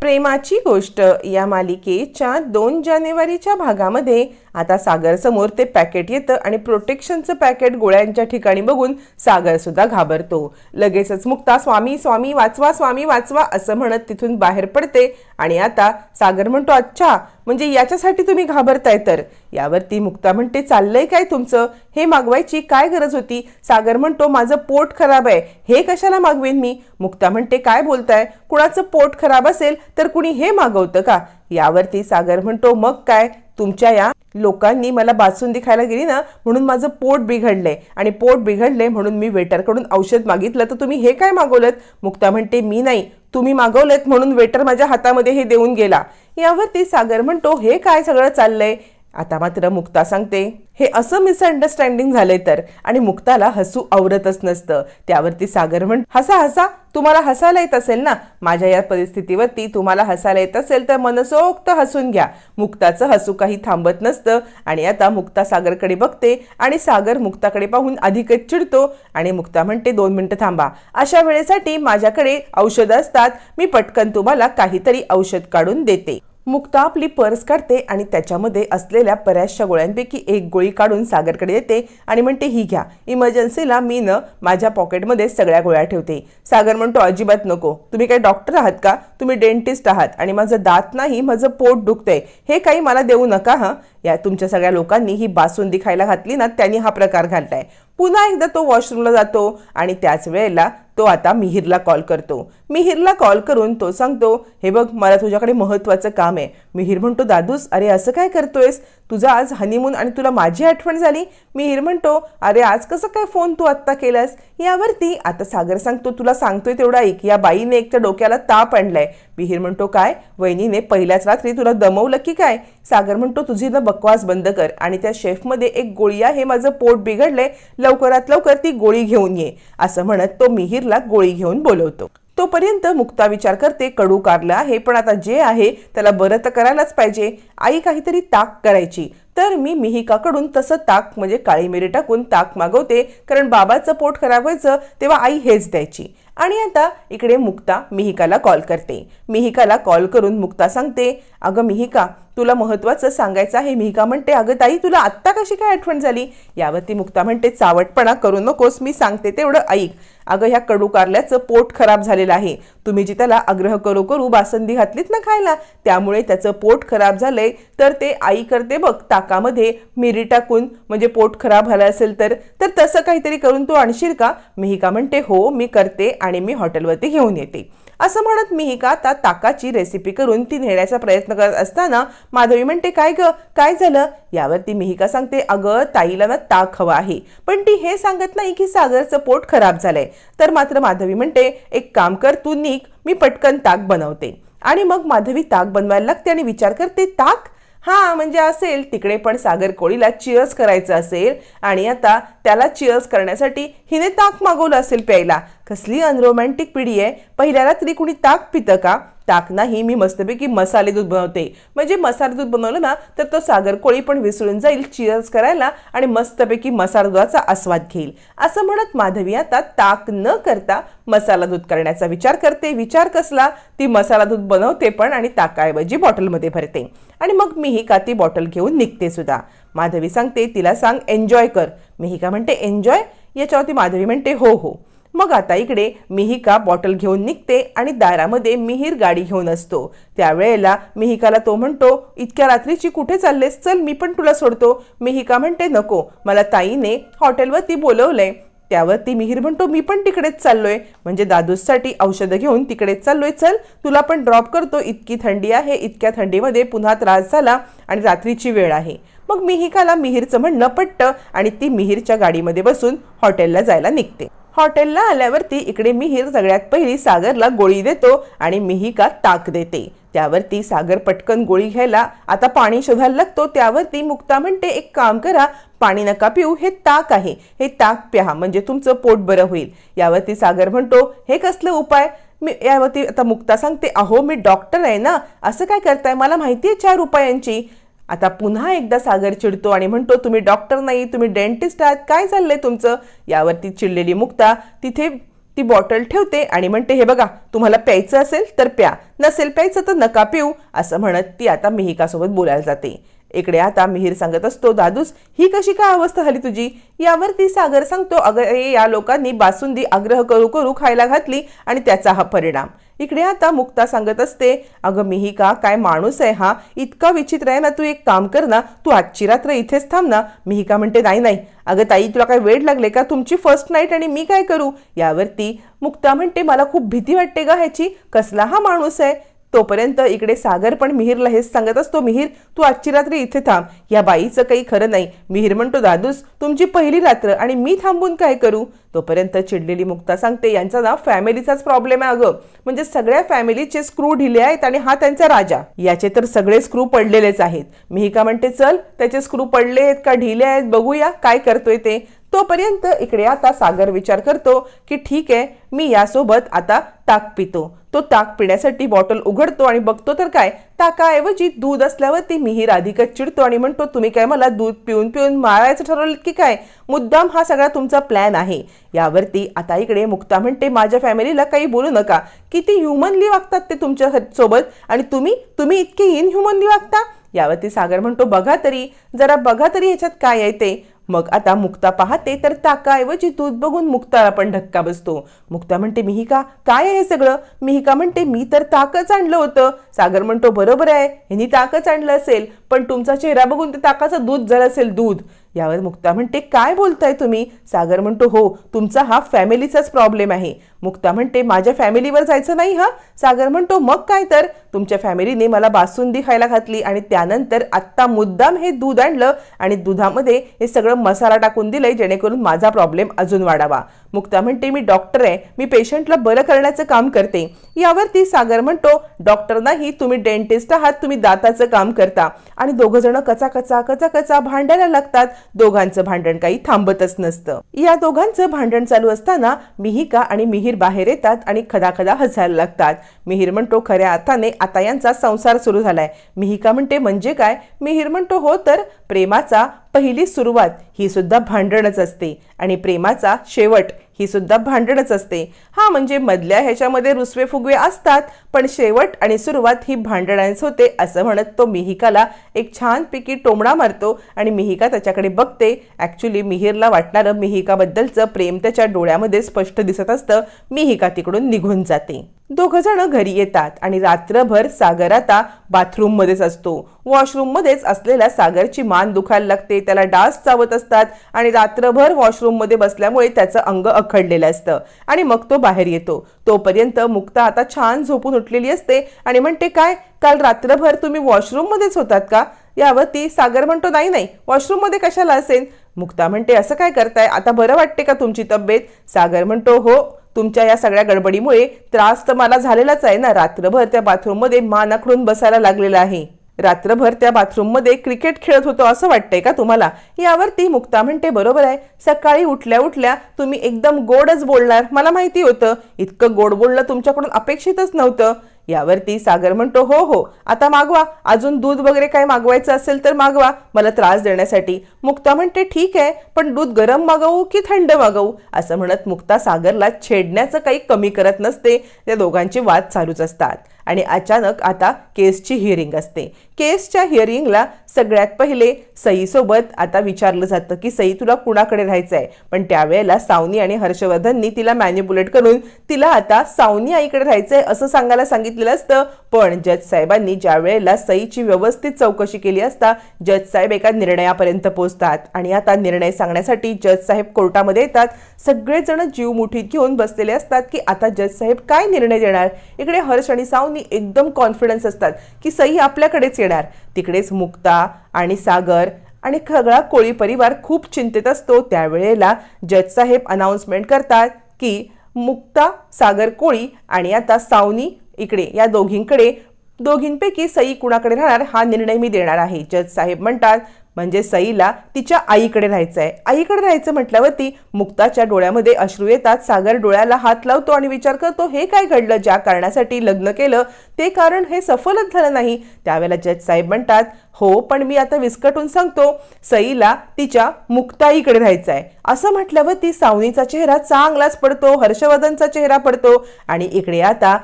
प्रेमाची गोष्ट या मालिकेच्या दोन जानेवारीच्या भागामध्ये आता सागर समोर ते पॅकेट येतं आणि प्रोटेक्शनचं पॅकेट गोळ्यांच्या ठिकाणी बघून सागरसुद्धा घाबरतो. लगेचच मुक्ता स्वामी स्वामी वाचवा स्वामी वाचवा असं म्हणत तिथून बाहेर पडते आणि आता सागर म्हणतो अच्छा म्हणजे याच्यासाठी तुम्ही घाबरताय तर? यावरती मुक्ता म्हणते चाललंय काय तुमचं? हे मागवायची काय गरज होती? सागर म्हणतो माझं पोट खराब आहे. हे कशाला मागवेन मी? मुक्ता म्हणते काय बोलताय? कुणाचं पोट खराब असेल तर कुणी हे मागवतं का? यावरती सागर म्हणतो मग काय? तुमच्या या लोकांनी मला बासुंदी खायला गेली ना म्हणून माझं पोट बिघडलंय. आणि पोट बिघडलंय म्हणून मी वेटरकडून औषध मागितलं. तर तुम्ही हे काय मागवलं मुक्ता म्हणते मी नाही. तुम्ही मागवलेत म्हणून वेटर माझ्या हातामध्ये हे देऊन गेला. यावरती सागर म्हणतो हे काय सगळं चाललंय? आता मात्र मुक्ता सांगते हे असं मिसअंडरस्टँडिंग झालंय तर. आणि मुक्ताला हसू आवरतच नसतं. त्यावरती सागर म्हण हसा हसा तुम्हाला हसायला येत असेल ना? माझ्या या परिस्थितीवरती तुम्हाला हसायला येत असेल तर मनसोक्त हसून घ्या. मुक्ताचं हसू काही थांबत नसतं आणि आता मुक्ता सागरकडे बघते आणि सागर मुक्ताकडे पाहून अधिकच चिडतो आणि मुक्ता म्हणते दोन मिनटं थांबा. अशा वेळेसाठी माझ्याकडे औषधं असतात. मी पटकन तुम्हाला काहीतरी औषध काढून देते. मुक्ता आपली पर्स काढते आणि त्याच्यामध्ये असलेल्या बऱ्याचशा गोळ्यांपैकी एक गोळी काढून सागरकडे येते आणि म्हणते ही घ्या. इमर्जन्सीला मी न माझ्या पॉकेटमध्ये सगळ्या गोळ्या ठेवते. सागर म्हणतो अजिबात नको. तुम्ही काय डॉक्टर आहात का? तुम्ही डेंटिस्ट आहात आणि माझं दात नाही माझं पोट दुखतंय. हे काही मला देऊ नका हां. या तुमच्या सगळ्या लोकांनी ही बासुंदी खायला घातली ना त्यांनी हा प्रकार घातलाय. पुन्हा एकदा तो वॉशरूमला जातो आणि त्याच वेळेला तो आता मिहिरला कॉल करतो. मिहिरला कॉल करून तो सांगतो हे बघ मला तुझ्याकडे महत्त्वाचं काम आहे. मिहिर म्हणतो दादूस अरे असं काय करतोयस? तुझा आज हनीमून आणि तुला माझी आठवण झाली? मिहिर म्हणतो अरे आज कसं काय फोन तू आत्ता केलास? यावरती आता सागर सांगतो तुला सांगतोय तेवढा ऐक. या बाईने एक तर डोक्याला ताप आणलाय. मिहिर म्हणतो काय? वहिनीने पहिल्याच रात्री तुला दमवलं की काय? सागर म्हणतो तुझी ना बकवास बंद कर आणि त्या शेफमध्ये एक गोळी आहे माझं पोट बिघडलंय. लवकरात लवकर ती गोळी घेऊन ये. असं म्हणत तो मिहिरला गोळी घेऊन बोलवतो. तोपर्यंत मुक्ता विचार करते कडू कारलं आहे पण आता जे आहे त्याला बरं तर करायलाच पाहिजे. आई काहीतरी ताक करायची. तर मी मिहिकाकडून तसं ताक म्हणजे काळी मिरी टाकून ताक मागवते कारण बाबाचं पोट खराब व्हायचं तेव्हा आई हेच द्यायची. आणि आता इकडे मुक्ता मिहिकाला कॉल करते. मिहिकाला कॉल करून मुक्ता सांगते अगं मिहिका तुला महत्वाचं सांगायचं आहे मी का म्हणते अगं ताई तुला आत्ता कशी काय आठवण झाली? यावरती मुक्ता म्हणते चावटपणा करू नकोस मी सांगते तेवढं ऐक. अगं ह्या कडू कारल्याचं पोट खराब झालेलं आहे. तुम्ही जी त्याला आग्रह करू करू बासंदी घातलीत ना खायला? त्यामुळे त्याचं पोट खराब झालंय तर ते आई करते बघ ताकामध्ये मिरी टाकून. म्हणजे पोट खराब झालं असेल तर तर तसं काहीतरी करून तू आणशील का? मिहिका म्हणते हो मी करते आणि मी हॉटेलवरती घेऊन येते. असं म्हणत मिहिका आता ताकाची रेसिपी करून ती नेण्याचा प्रयत्न करत असताना माधवी म्हणते काय ग? काय झालं? यावरती मिहिका सांगते अगं ताईला ना ताक हवा आहे. पण ती हे सांगत नाही की सागरचं पोट खराब झालंय. तर मात्र माधवी म्हणते एक काम कर तू निक मी पटकन ताक बनवते. आणि मग माधवी ताक बनवायला लागते आणि विचार करते ताक? हा म्हणजे असेल. तिकडे पण सागर कोळीला चिअर्स करायचं असेल आणि आता त्याला चिअर्स करण्यासाठी हिने ताक मागवलं असेल प्यायला. कसली अनरोमॅन्टिक पिढी आहे? पहिल्या रात्री कुणी ताक पितं का? ताक नाही मी मस्तपैकी मसाले दूध बनवते. म्हणजे मसाले दूध बनवलं ना तर तो सागर कोळी पण विसरून जाईल चिअर्स करायला आणि मस्तपैकी मसाला दुधाचा आस्वाद घेईल. असं म्हणत माधवी आता ताक न करता मसाला दूध करण्याचा विचार करते. विचार कसला? ती मसाला दूध बनवते पण आणि ताकाऐवजी बॉटलमध्ये भरते. आणि मग मिहिका ती बॉटल घेऊन निघते सुद्धा. माधवी सांगते तिला सांग एन्जॉय कर. मिहिका म्हणते एन्जॉय? याच्यावरती माधवी म्हणते हो हो. मग आता इकडे मिहिका बॉटल घेऊन निघते आणि दारामध्ये मिहीर गाडी घेऊन असतो. त्यावेळेला मिहिकाला तो म्हणतो इतक्या रात्रीची कुठे चाललेस? चल मी पण तुला सोडतो. मिहिका म्हणते नको मला ताईने हॉटेलवरती बोलवलंय. त्यावरती मिहीर म्हणतो मी पण तिकडेच चाललोय. म्हणजे दादूसाठी औषधं घेऊन तिकडेच चाललोय. चल तुला पण ड्रॉप करतो. इतकी थंडी आहे इतक्या थंडीमध्ये पुन्हा त्रास झाला आणि रात्रीची वेळ आहे. मग मिहिकाला मिहीरचं म्हणणं पटतं आणि ती मिहीरच्या गाडीमध्ये बसून हॉटेलला जायला निघते. हॉटेलला आल्यावरती इकडे मिहीर सगळ्यात पहिली सागरला गोळी देतो आणि मिहिका ताक देते. त्यावरती सागर पटकन गोळी घ्यायला आता पाणी शोधायला लागतो. त्यावरती मुक्ता म्हणते एक काम करा पाणी नका पिऊ हे ताक आहे. हे ताक प्या म्हणजे तुमचं पोट बरं होईल. यावरती सागर म्हणतो हे कसलं उपाय? मी यावरती आता मुक्ता सांगते अहो मी डॉक्टर आहे ना. असं काय करताय? मला माहिती आहे चार उपायांची. आता पुन्हा एकदा सागर चिडतो आणि म्हणतो तुम्ही डॉक्टर नाही तुम्ही डेंटिस्ट आहात. काय चाललंय तुमचं? यावरती चिडलेली मुक्ता तिथे ती बॉटल ठेवते आणि म्हणते हे बघा तुम्हाला प्यायचं असेल तर प्या. नसेल प्यायचं तर नका पिऊ असं म्हणत ती आता मिहिकासोबत बोलायला जाते. इकडे आता मिहीर सांगत असतो दादूस ही कशी काय अवस्था झाली तुझी? यावरती सागर सांगतो अगं ए, या लोकांनी बासुंदी आग्रह करू करू खायला घातली आणि त्याचा हा परिणाम. इकडे आता मुक्ता सांगत असते अगं मिहिका काय माणूस आहे हा? इतका विचित्र आहे ना तू एक काम कर ना तू आजची रात्र इथेच थांब ना. मिहिका म्हणते नाही नाही. अगं ताई तुला काय वेळ लागले का? तुमची फर्स्ट नाईट आणि मी काय करू? यावरती मुक्ता म्हणते मला खूप भीती वाटते का ह्याची. कसला हा माणूस आहे? तोपर्यंत इकडे सागर पण मिहीरला हेच सांगत असतो मिहीर तू आजची रात्री इथे थांब. या बाईचं काही खरं नाही. मिहीर म्हणतो दादूस तुमची पहिली रात्र आणि मी थांबून काय करू? तोपर्यंत चिडलेली मुक्ता सांगते यांचा ना फॅमिलीचाच प्रॉब्लेम आहे अगं. म्हणजे सगळ्या फॅमिलीचे स्क्रू ढिले आहेत आणि हा त्यांचा राजा. याचे तर सगळे स्क्रू पडलेलेच आहेत. मिहिका म्हणते चल त्याचे स्क्रू पडले आहेत का? ढिले आहेत. बघूया काय करतोय ते. तोपर्यंत इकडे आता सागर विचार करतो की ठीक आहे मी यासोबत आता ताक पितो. तो ताक पिण्यासाठी बॉटल उघडतो आणि बघतो तर काय ताकाऐवजी दूध असल्यावर ती राधिका चिडतो आणि म्हणतो तुम्ही काय मला दूध पिऊन पिऊन मारायचं ठरवलं की काय? मुद्दाम हा सगळा तुमचा प्लॅन आहे. यावरती आता इकडे मुक्ता म्हणते माझ्या फॅमिलीला काही बोलू नका. किती ह्युमनली वागतात ते तुमच्यासोबत आणि तुम्ही तुम्ही इतके इनह्युमनली वागता? यावरती सागर म्हणतो बघा तरी जरा बघा तरी याच्यात काय आहे ते. मग आता मुक्ता पाहते तर ताकाऐवजी दूध बघून मुक्ताला पण धक्का बसतो. मुक्ता म्हणते मिहिका काय आहे सगळं? मिहिका म्हणते मी तर ताकच आणलं होतं. सागर म्हणतो बरोबर आहे. ह्यांनी ताकच आणलं असेल. पण तुमचा चेहरा बघून ते ताकाचं दूध जर असेल दूध. यावर मुक्ता म्हणते काय बोलताय तुम्ही? सागर म्हणतो हो तुमचा हा फॅमिलीचाच प्रॉब्लेम आहे. मुक्ता म्हणते माझ्या फॅमिलीवर जायचं नाही हा? सागर म्हणतो मग काय तर? तुमच्या फॅमिलीने मला बासुंदी खायला घातली आणि त्यानंतर आत्ता मुद्दाम हे दूध आणलं आणि दुधामध्ये हे सगळं मसाला टाकून दिलंय जेणेकरून माझा प्रॉब्लेम अजून वाढावा. मुक्ता म्हणते मी डॉक्टर आहे मी पेशंटला बरं करण्याचं काम करते. यावरती सागर म्हणतो डॉक्टर नाही तुम्ही डेंटिस्ट आहात तुम्ही दाताचं काम करता. आणि दोघं जण कचा कचा कचा कचा भांडायला लागतात. दोघांचं भांडण काही थांबतच नसतं. या दोघांचं भांडण चालू असताना मिहिका आणि मिहीर बाहेर येतात आणि खदाखदा हसायला लागतात. मिहीर म्हणतो खऱ्या अर्थाने आता यांचा संसार सुरू झालाय. मिहिका म्हणते म्हणजे काय? मिहीर म्हणतो हो तर प्रेमाचा पहिली सुरुवात ही सुद्धा भांडणच असते आणि प्रेमाचा शेवट ही सुद्धा भांडणच असते. हा म्हणजे मधल्या ह्याच्यामध्ये रुसवे फुगवे असतात पण शेवट आणि सुरुवात ही भांडणांच होते असं म्हणत तो मिहिकाला एक छानपैकी टोमणा मारतो आणि मिहिका त्याच्याकडे बघते. ॲक्च्युली मिहिरला वाटणारं मिहिकाबद्दलचं प्रेम त्याच्या डोळ्यामध्ये स्पष्ट दिसत असतं. मिहिका तिकडून निघून जाते. दोघं जण घरी येतात आणि रात्रभर सागर आता बाथरूममध्येच असतो. वॉशरूममध्येच असलेल्या सागरची मान दुखायला लागते. त्याला डास चावत असतात आणि रात्रभर वॉशरूममध्ये बसल्यामुळे त्याचं अंग अखडलेलं असतं आणि मग तो बाहेर येतो. तोपर्यंत मुक्ता आता छान झोपून उठलेली असते आणि म्हणते काय? काल रात्रभर तुम्ही वॉशरूममध्येच होतात का? यावरती सागर म्हणतो नाही नाही वॉशरूममध्ये कशाला असेल मुक्ता म्हणते असं काय करताय? आता बरं वाटते का तुमची तब्येत? सागर म्हणतो हो तुमच्या या सगळ्या गडबडीमुळे त्रास तर मला झालेलाच आहे ना. रात्रभर त्या बाथरूममध्ये मान आखडून बसायला लागलेला आहे. रात्रभर त्या बाथरूममध्ये क्रिकेट खेळत होतो असं वाटतंय का तुम्हाला? यावरती मुक्ता म्हणते बरोबर आहे. सकाळी उठल्या उठल्या तुम्ही एकदम गोडच बोलणार. मला माहिती होतं. इतकं गोड बोलणं तुमच्याकडून अपेक्षितच नव्हतं. यावरती सागर म्हणतो हो हो आता मागवा. अजून दूध वगैरे काय मागवायचं असेल तर मागवा. मला त्रास देण्यासाठी. मुक्ता म्हणते ठीक आहे पण दूध गरम मागवू की थंड मागवू? असं म्हणत मुक्ता सागरला छेडण्याचं काही कमी करत नसते. त्या दोघांचे वाद चालूच असतात. आणि अचानक आता केसची हिअरिंग असते. केसच्या हिअरिंगला सगळ्यात पहिले सईसोबत आता विचारलं जातं की सई तुला कुणाकडे राहायचं आहे पण त्यावेळेला सावनी आणि हर्षवर्धननी तिला मॅन्युपुलेट करून तिला आता सावनी आईकडे राहायचं आहे असं सांगायला सांगितलेलं असतं. पण जज साहेबांनी ज्या वेळेला सईची व्यवस्थित चौकशी केली असता जज साहेब एका निर्णयापर्यंत पोहोचतात. आणि आता निर्णय सांगण्यासाठी जज साहेब कोर्टामध्ये येतात. सगळेजण जीव मुठीत घेऊन बसलेले असतात की आता जज साहेब काय निर्णय देणार? इकडे हर्ष आणि सावनी एकदम कॉन्फिडन्स असतात की सई आपल्याकडेच येणार. तिकडेच मुक्ता आणि सागर आणि सगळा कोळी परिवार खूप चिंतेत असतो. त्यावेळेला जज साहेब अनाऊन्समेंट करतात की मुक्ता सागर कोळी आणि आता सावनी इकडे या दोघींकडे दोघींपैकी सई कुणाकडे राहणार हा निर्णय मी देणार आहे. जज साहेब म्हणतात म्हणजे सईला तिच्या आईकडे राहायचं आहे आईकडे राहायचं म्हटल्यावरती मुक्ताच्या डोळ्यामध्ये अश्रू येतात. सागर डोळ्याला हात लावतो आणि विचार करतो हे काय घडलं? ज्या कारणासाठी लग्न केलं ते कारण हे सफलच झालं नाही. त्यावेळेला जज साहेब म्हणतात हो पण मी आता विस्कटून सांगतो सईला तिच्या मुक्ताईकडे राहायचं आहे असं म्हटल्यावर ती सावनीचा चेहरा चांगलाच पडतो हर्षवर्धनचा चेहरा पडतो आणि इकडे आता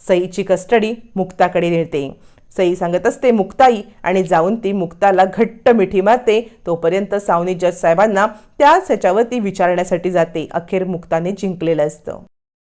सईची कस्टडी मुक्ताकडे नेते सई सांगत असते मुक्ताई. आणि जाऊन ती मुक्ताला घट्ट मिठी मारते. तोपर्यंत सावनी जज साहेबांना त्याच ह्याच्यावरती विचारण्यासाठी जाते. अखेर मुक्ताने जिंकलेलं असतं.